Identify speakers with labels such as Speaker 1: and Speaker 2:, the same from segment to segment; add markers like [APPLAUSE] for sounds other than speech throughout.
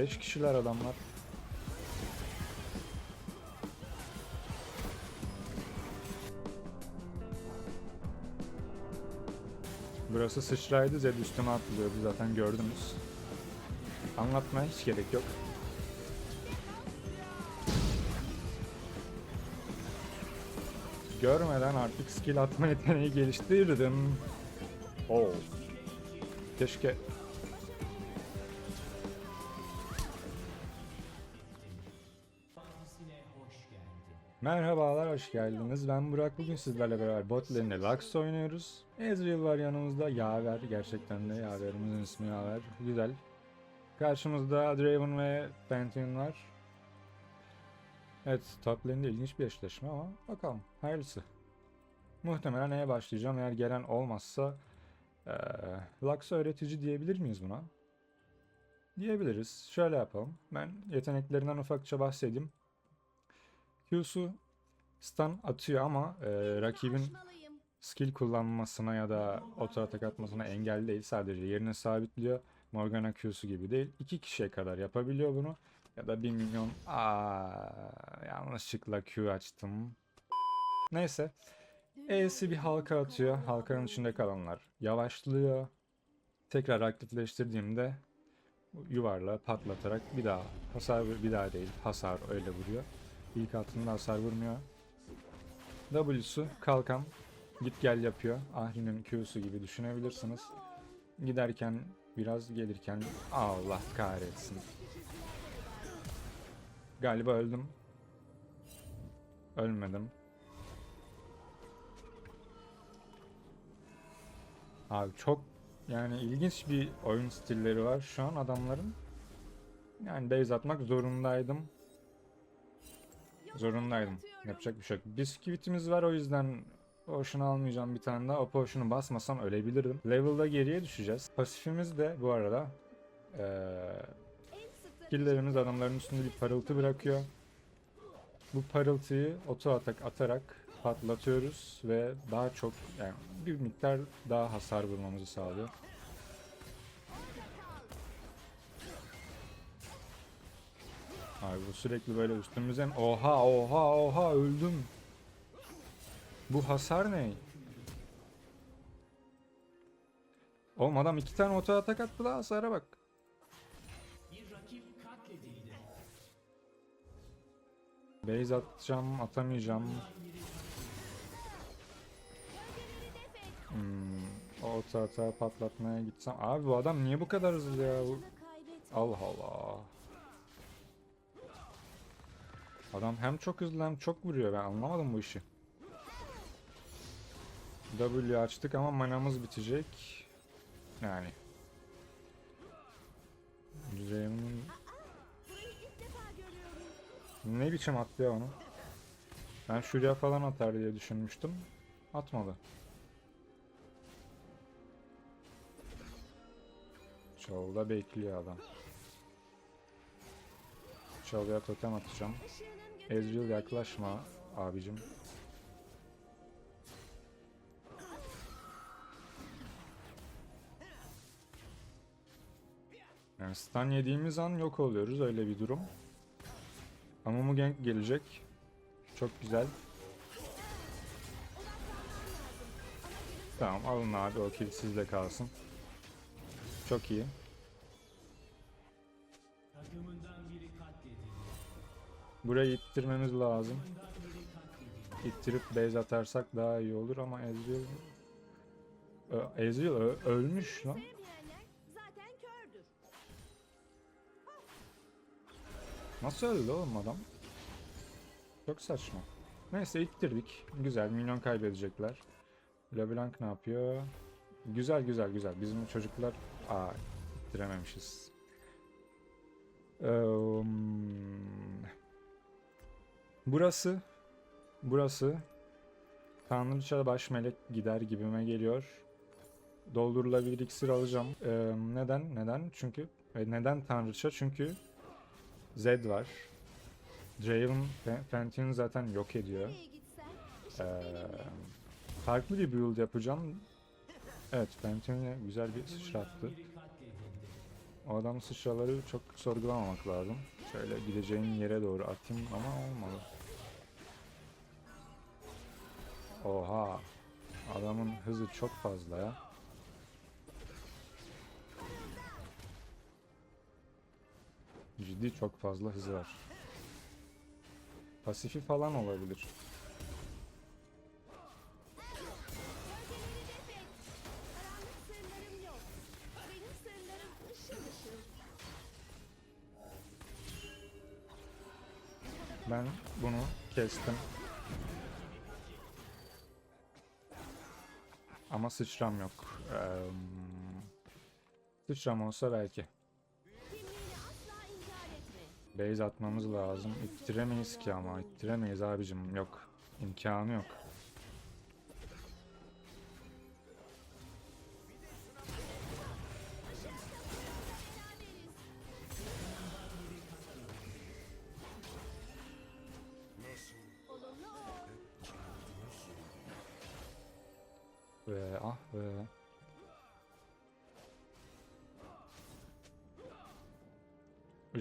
Speaker 1: 5 kişiler adamlar. Burası sıçraydı Zed üstüme atlıyordu zaten gördünüz. Anlatmaya hiç gerek yok. Görmeden artık skill atma yeteneği geliştirdim. Oo. Keşke Merhabalar, hoş geldiniz. Ben Burak. Bugün sizlerle beraber bot lane'de Lux oynuyoruz. Ezreal var yanımızda. Yaver. Gerçekten de Yaver'imizin ismi Yaver. Güzel. Karşımızda Draven ve Pantheon var. Evet, top lane'de ilginç bir eşleşme ama bakalım. Hayırlısı. Muhtemelen neye başlayacağım eğer gelen olmazsa eee Lux öğretici diyebilir miyiz buna? Diyebiliriz. Şöyle yapalım. Ben yeteneklerinden ufakça bahsedeyim. Q'su stun atıyor ama e, rakibin skill kullanmasına ya da auto atak atmasına engel değil. Sadece yerini sabitliyor. Morgana Q'su gibi değil. İki kişiye kadar yapabiliyor bunu. Ya da 1 milyon... Aa, yanlışlıkla Q açtım. Neyse. E'si bir halka atıyor. Halkanın içinde kalanlar yavaşlıyor. Tekrar aktifleştirdiğimde yuvarla patlatarak bir daha hasar bir daha değil hasar öyle vuruyor. İlk altında hasar vurmuyor. W'su kalkan git gel yapıyor. Ahri'nin Q'su gibi düşünebilirsiniz. Giderken biraz gelirken Allah kahretsin. Galiba öldüm. Ölmedim. Abi çok yani ilginç bir oyun stilleri var şu an adamların. Yani base atmak zorundaydım. Zorundaydım. Yapacak bir şey yok. Bisküvitimiz var o yüzden potion almayacağım bir tane daha. O potion'u basmasam ölebilirdim. Level'da geriye düşeceğiz. Pasifimiz de bu arada eee skill'lerimiz adamların üstünde bir parıltı bırakıyor. Bu parıltıyı oto atak atarak patlatıyoruz ve daha çok yani bir miktar daha hasar vurmamızı sağlıyor. Abi bu sürekli böyle üstümüze mi? Oha oha oha öldüm. Bu hasar ne? Oğlum adam iki tane oto atak attı la hasara bak. Base atacağım, atamayacağım. Hmm, o patlatmaya gitsem. Abi bu adam niye bu kadar hızlı ya? Allah Allah. Adam hem çok hızlı hem çok vuruyor. Ben anlamadım bu işi. W açtık ama manamız bitecek. Yani.
Speaker 2: Görüyorum.
Speaker 1: ne biçim attı onu? Ben şuraya falan atar diye düşünmüştüm. Atmadı. Çalda bekliyor adam. Çalıya totem atacağım. Ezreal yaklaşma abicim. Yani stun yediğimiz an yok oluyoruz öyle bir durum. Ama bu gank gelecek. Çok güzel. Tamam alın abi o kill sizde kalsın. Çok iyi. Burayı ittirmemiz lazım. İttirip base atarsak daha iyi olur ama Ezreal... Ezreal ölmüş lan. Nasıl öldü oğlum adam? Çok saçma. Neyse ittirdik. Güzel minyon kaybedecekler. LeBlanc ne yapıyor? Güzel güzel güzel. Bizim çocuklar... Aa ittirememişiz. Eee, burası burası Tanrıça baş melek gider gibime geliyor. Doldurulabilir iksir alacağım. Eee, neden? Neden? Çünkü e, neden Tanrıça? Çünkü Zed var. Draven Pantheon'u zaten yok ediyor. Ee, farklı bir build yapacağım. Evet Pantheon'a güzel bir sıçrattı. O adamın sıçraları çok sorgulamamak lazım. Şöyle gideceğin yere doğru atayım ama olmadı. Oha. Adamın hızı çok fazla ya. Ciddi çok fazla hızı var. Pasifi falan olabilir. Ben bunu kestim. Ama sıçram yok. Eee, sıçram olsa belki. Base atmamız lazım. İttiremeyiz ki ama. İttiremeyiz abicim. Yok. İmkanı yok.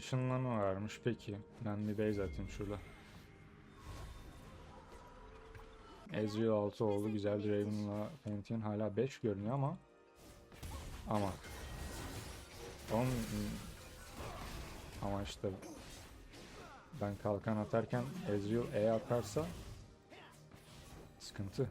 Speaker 1: Işınlanma varmış peki. Ben bir base atayım şurada. Ezreal 6 oldu. Güzel Draven'la Pantheon hala 5 görünüyor ama ama 10 ama işte ben kalkan atarken Ezreal E atarsa sıkıntı.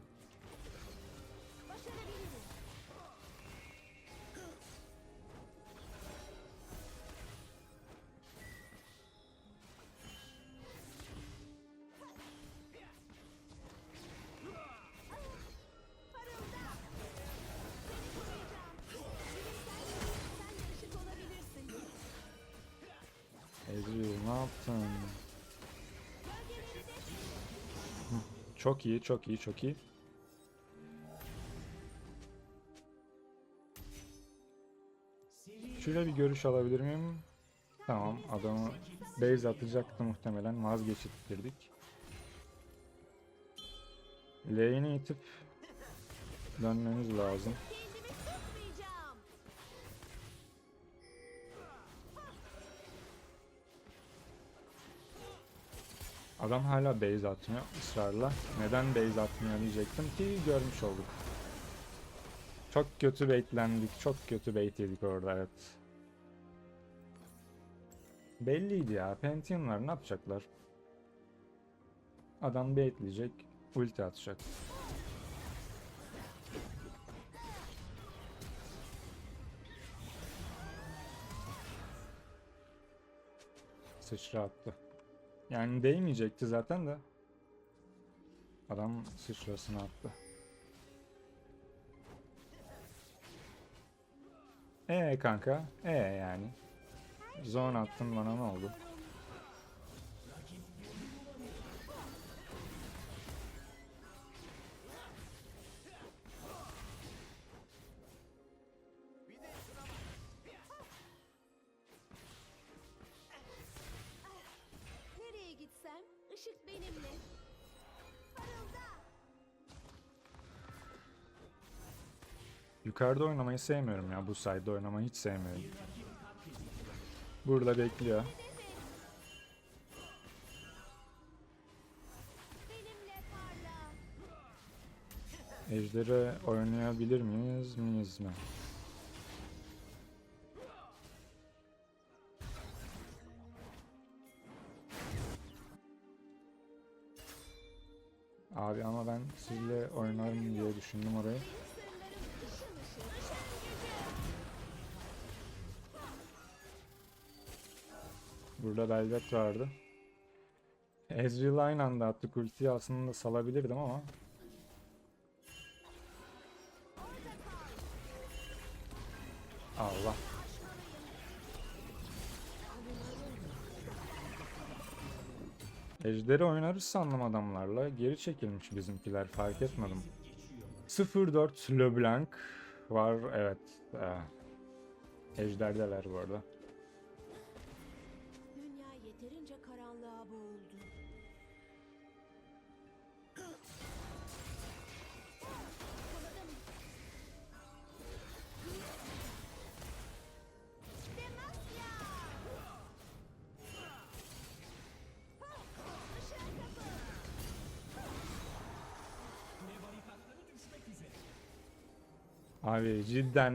Speaker 1: Çok iyi, çok iyi, çok iyi. Şöyle bir görüş alabilir miyim? Tamam, adamı base atacaktı muhtemelen. Vazgeçittirdik. Lane'i itip dönmemiz lazım. Adam hala base atmıyor ısrarla. Neden base atmıyor diyecektim ki görmüş olduk. Çok kötü baitlendik. Çok kötü bait yedik orada evet. Belliydi ya. Pantheon'lar ne yapacaklar? Adam baitleyecek. Ulti atacak. Sıçra attı. Yani değmeyecekti zaten de. Adam sıçrasını attı. Ee kanka, ee yani. Zone attın bana ne oldu? Yukarıda oynamayı sevmiyorum ya. Bu side'da oynamayı hiç sevmiyorum. Burada bekliyor. Ejder'e oynayabilir miyiz? Miyiz mi? Abi ama ben sizle oynarım diye düşündüm orayı. Burada Velvet vardı. Ezreal aynı anda attık ultiyi aslında salabilirdim ama Allah. Ejderi oynarız sandım adamlarla. Geri çekilmiş bizimkiler fark etmedim. 04 LeBlanc var evet. Ee, Ejder'deler bu arada. Abi cidden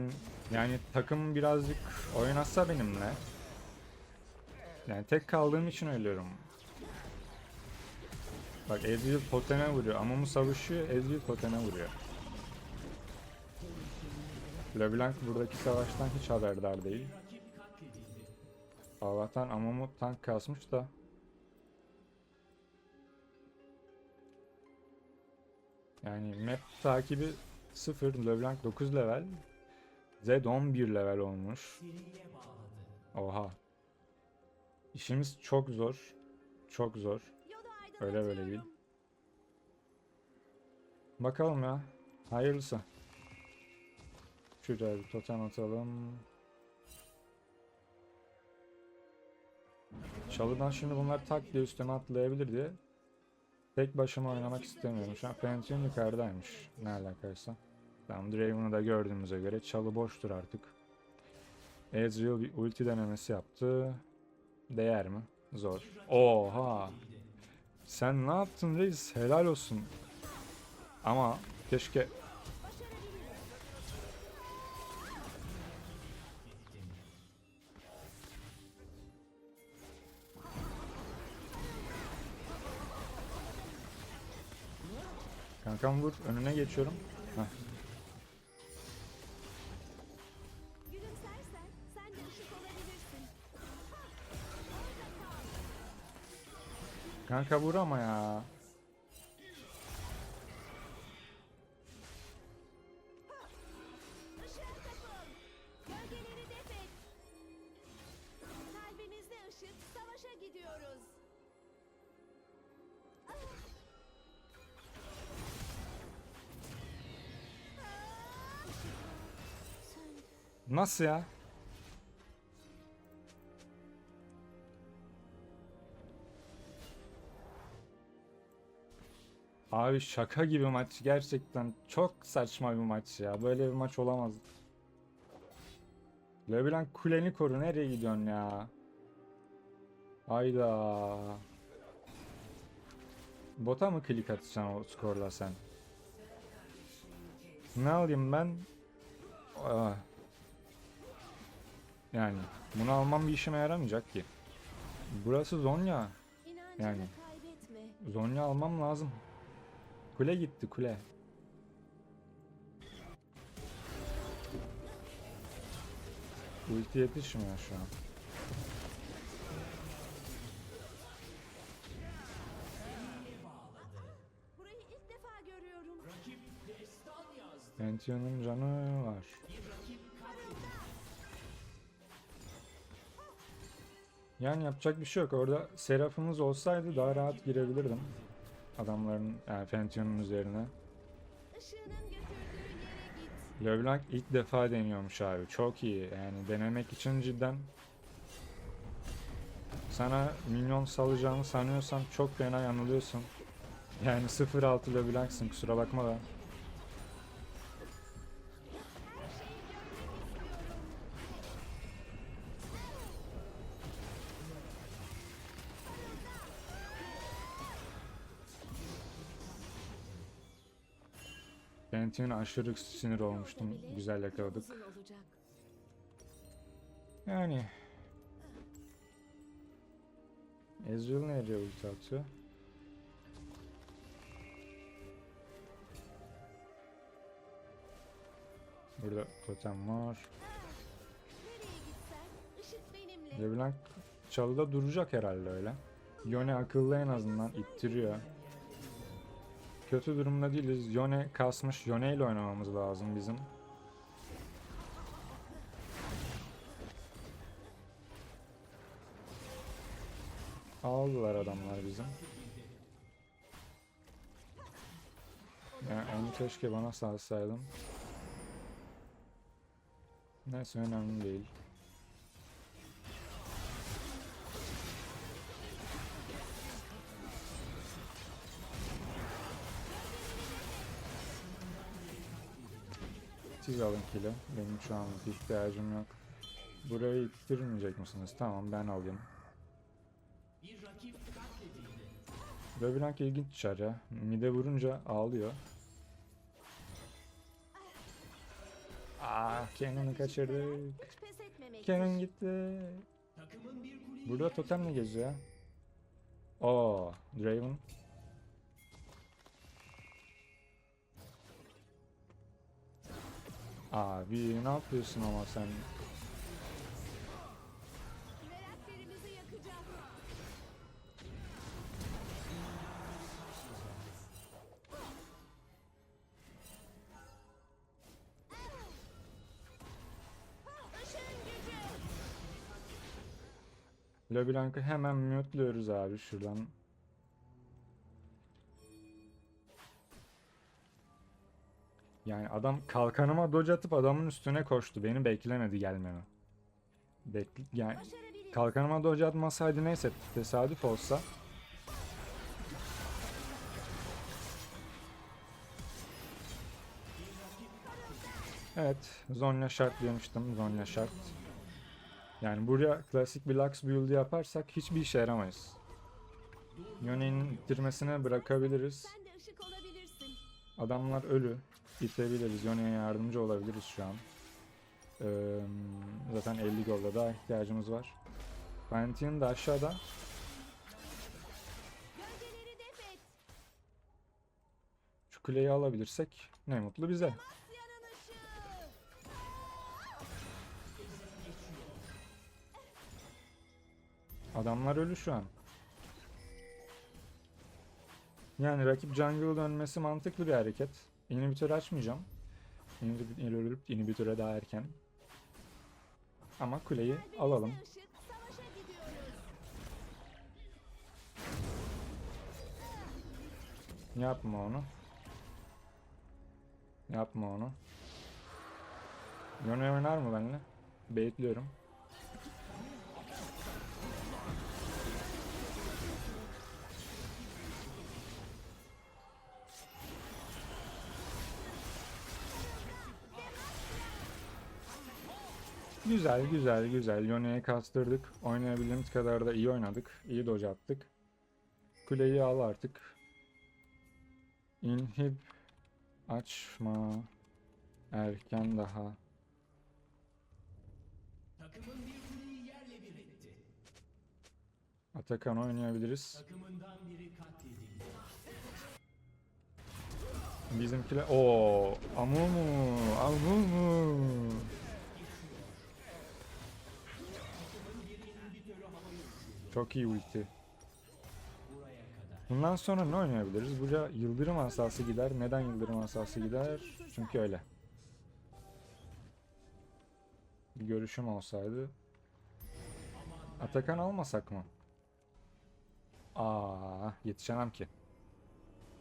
Speaker 1: yani takım birazcık oynatsa benimle. Yani tek kaldığım için ölüyorum. Bak Ezreal toteme vuruyor. Amumu savaşıyor, Ezreal toteme vuruyor. LeBlanc buradaki savaştan hiç haberdar değil. Allah'tan Amumu tank kasmış da. Yani map takibi 0, LeBlanc 9 level. Zed 11 level olmuş. Oha. İşimiz çok zor. Çok zor. Öyle böyle değil. Bakalım ya. Hayırlısı. Şuraya bir totem atalım. Çalıdan şimdi bunlar tak diye üstüme atlayabilir diye tek başıma oynamak istemiyorum. Şu an Pantheon yukarıdaymış. Ne alakaysa. Tamam Draven'ı da gördüğümüze göre çalı boştur artık. Ezreal bir ulti denemesi yaptı. Değer mi? Zor. Oha! Sen ne yaptın reis? Helal olsun. Ama keşke Kankam vur önüne geçiyorum. Heh. Kanka vur ama ya.
Speaker 2: Işığa kapıl.
Speaker 1: Abi şaka gibi maç gerçekten çok saçma bir maç ya. Böyle bir maç olamaz. LeBlanc kuleni koru nereye gidiyorsun ya? Hayda. Bota mı klik atacaksın o skorla sen? Ne alayım ben? Ah. Yani bunu almam bir işime yaramayacak ki. Burası Zonya. Yani. Zonya almam lazım. Kule gitti kule. Ulti yetişmiyor şu an.
Speaker 2: Burayı ilk defa görüyorum.
Speaker 1: Pantheon'un canı var. Yani yapacak bir şey yok. Orada Seraph'ımız olsaydı daha rahat girebilirdim. Adamların yani Pantheon'un üzerine. LeBlanc ilk defa deniyormuş abi. Çok iyi. Yani denemek için cidden sana minyon salacağını sanıyorsan çok fena yanılıyorsun. Yani 0-6 LeBlanc'sın kusura bakma da. Pantheon'a aşırı sinir olmuştum. Güzel yakaladık. Yani Ezreal nereye ulti atıyor? Burada totem var. LeBlanc çalıda duracak herhalde öyle. Yone akıllı en azından ittiriyor. Kötü durumda değiliz. Yone kasmış. Yone ile oynamamız lazım bizim. Aldılar adamlar bizim. Yani onu keşke bana salsaydım. Neyse önemli değil. Siz alın kilo. Benim şu anlık ihtiyacım yok. Burayı ittirmeyecek misiniz? Tamam ben alayım. LeBlanc ilginç dışarı ya. Mide vurunca ağlıyor. Ah Kenan'ı kaçırdık. Kenan gitti. Burada totem ne geziyor? Oo, Draven. Abi ne yapıyorsun ama sen? LeBlanc'ı hemen mute'luyoruz abi şuradan. Yani adam kalkanıma dodge atıp adamın üstüne koştu. Beni beklemedi gelmemi. Bekle yani kalkanıma dodge atmasaydı neyse tesadüf olsa. Evet, Zonya şart demiştim. Zonya şart. Yani buraya klasik bir Lux build yaparsak hiçbir işe yaramayız. Yone'nin ittirmesine bırakabiliriz. Adamlar ölü. İtebiliriz. Yone'ye yardımcı olabiliriz şu an. Ee, zaten 50 golda daha ihtiyacımız var. Pantheon da aşağıda. Şu kuleyi alabilirsek ne mutlu bize. Adamlar ölü şu an. Yani rakip jungle dönmesi mantıklı bir hareket. Inhibitor açmayacağım. Inhib- Inhibitor'a daha erken. Ama kuleyi alalım. Yapma onu. Yapma onu. Yone oynar mı benimle? Baitliyorum. Güzel güzel güzel. Yone'ye kastırdık. Oynayabildiğimiz kadar da iyi oynadık. İyi dodge attık. Kuleyi al artık. Inhib açma erken daha.
Speaker 3: Takımın bir kuleyi yerle bir etti.
Speaker 1: Atakan oynayabiliriz.
Speaker 3: Takımından biri katledildi.
Speaker 1: Bizimkiler o Amumu Çok iyi ulti. Bundan sonra ne oynayabiliriz? Buraya yıldırım asası gider. Neden yıldırım asası gider? Çünkü öyle. Bir görüşüm olsaydı. Atakan almasak mı? Aa, yetişemem ki.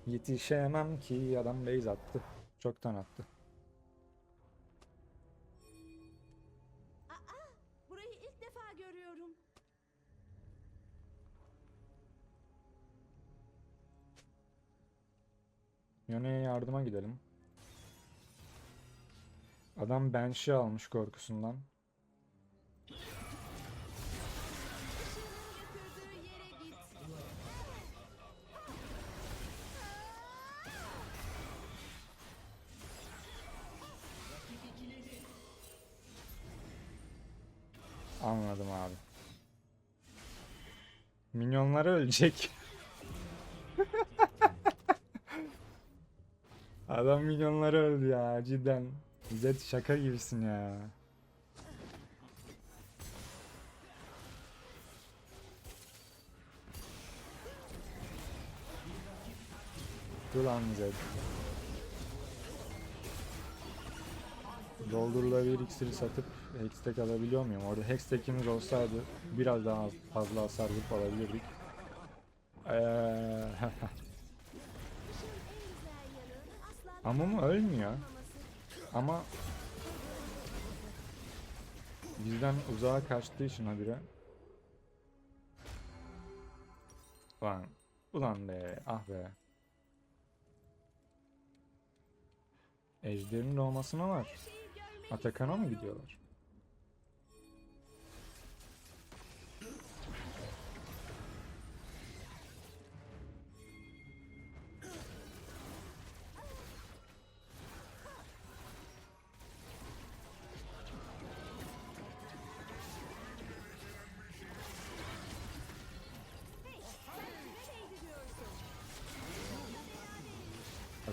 Speaker 1: Yetişemem ki adam base attı. Çoktan attı. Yone'ye yardıma gidelim. Adam Banshee almış korkusundan. Anladım abi. Minyonlar ölecek. [LAUGHS] Adam minyonları öldü ya cidden. Zed şaka gibisin ya. Ulan Zed. Doldurulabilir iksiri satıp Hextech alabiliyor muyum? Orada Hextech'imiz olsaydı biraz daha az- fazla hasar vurup alabilirdik. Eee, [LAUGHS]
Speaker 2: Işığın en güzel yanı
Speaker 1: mı ölmüyor? Ama bizden uzağa kaçtığı için habire. Ulan, ulan be, ah be. Ejder'in doğmasına var. Atakan'a mı gidiyorlar?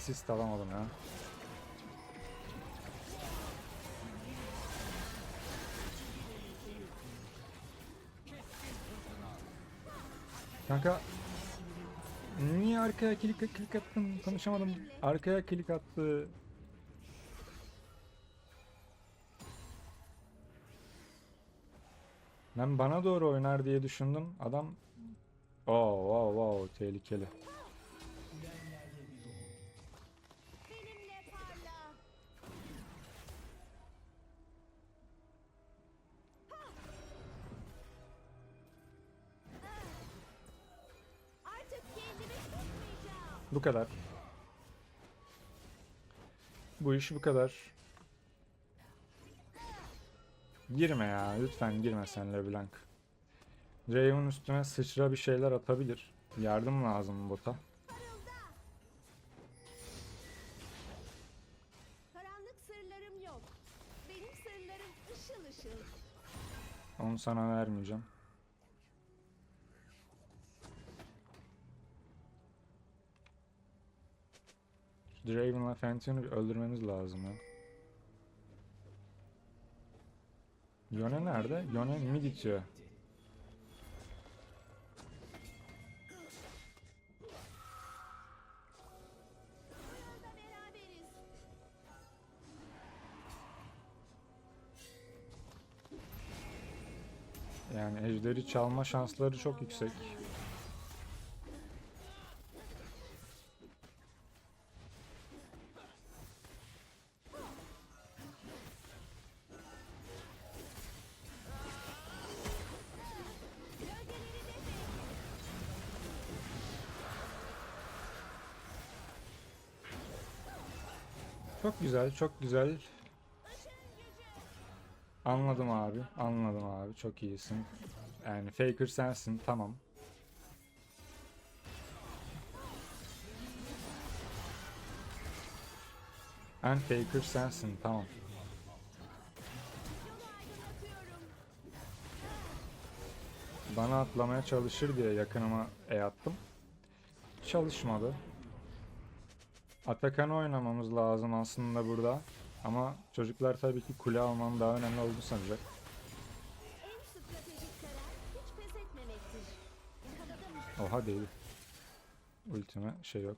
Speaker 1: Asist alamadım ya. Kanka niye arkaya klik klik attın konuşamadım. Arkaya klik attı. Ben bana doğru oynar diye düşündüm. Adam Oh wow wow tehlikeli. Bu kadar. Bu iş bu kadar. Girme ya. Lütfen girme sen LeBlanc. Draven üstüne sıçra bir şeyler atabilir. Yardım lazım bota.
Speaker 2: Karanlık sırlarım yok. Benim sırlarım ışıl ışıl.
Speaker 1: Onu sana vermeyeceğim. Draven'la Fention'u bir öldürmemiz lazım ya. Yone nerede? Yone mid itiyor.
Speaker 2: Bu yolda beraberiz.
Speaker 1: Yani ejderi çalma şansları çok yüksek. Güzel, çok güzel. Anladım abi, anladım abi. Çok iyisin. Yani Faker sensin, tamam. En Faker sensin, tamam. Bana atlamaya çalışır diye yakınıma E attım. Çalışmadı. Atakan'ı oynamamız lazım aslında burada. Ama çocuklar tabii ki kule almanın daha önemli olduğunu sanacak. Oha değil. Ultime şey yok.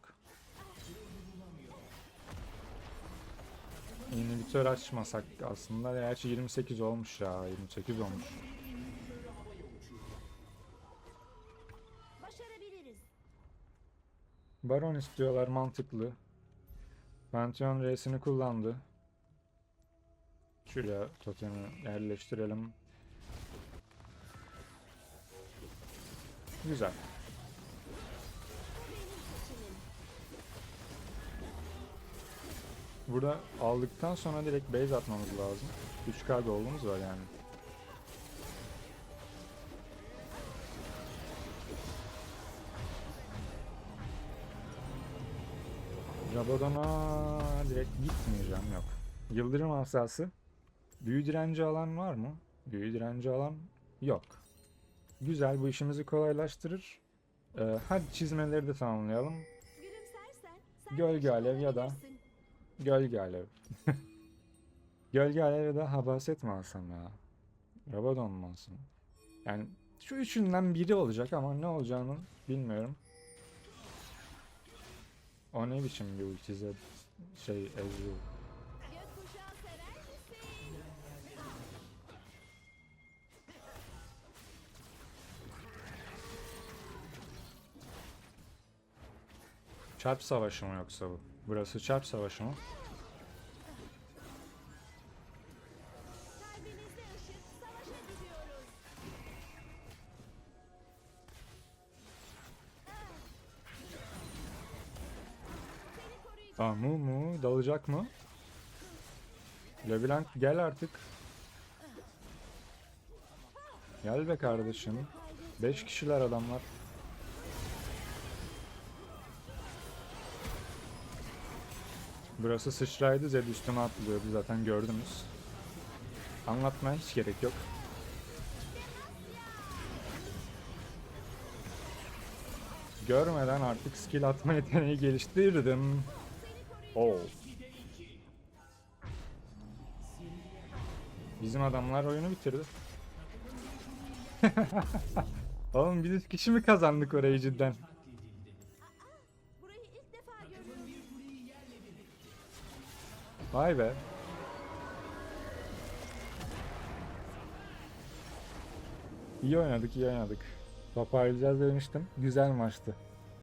Speaker 1: İnhibitör açmasak aslında. Gerçi 28 olmuş ya. 28 olmuş. Baron istiyorlar mantıklı. Pantheon R'sini kullandı. Şuraya totemi yerleştirelim. Güzel. Burada aldıktan sonra direkt base atmamız lazım. 3k gold'umuz var yani. Rabadon'a direkt gitmeyeceğim yok. Yıldırım asası. Büyü direnci alan var mı? Büyü direnci alan yok. Güzel bu işimizi kolaylaştırır. Ee, hadi çizmeleri de tamamlayalım. Gölge alev ya da-. Gölge alev. [LAUGHS] Gölge alev ya da habaset mi alsam ya? Rabadon mu alsam? Yani şu üçünden biri olacak ama ne olacağını bilmiyorum. O ne biçim bir ulti Zed şey Ezreal. Çarp savaşı mı yoksa bu? Burası çarp savaşı mı? Mu mu dalacak mı? LeBlanc gel artık. Gel be kardeşim. 5 kişiler adamlar. Burası sıçraydı Zed üstüme atlıyordu zaten gördünüz. Anlatmaya hiç gerek yok. Görmeden artık skill atma yeteneği geliştirdim. Oo. Bizim adamlar oyunu bitirdi. [LAUGHS] Oğlum biz kişi mi kazandık orayı cidden? Vay be. İyi oynadık, iyi oynadık. Toparlayacağız demiştim. Güzel maçtı.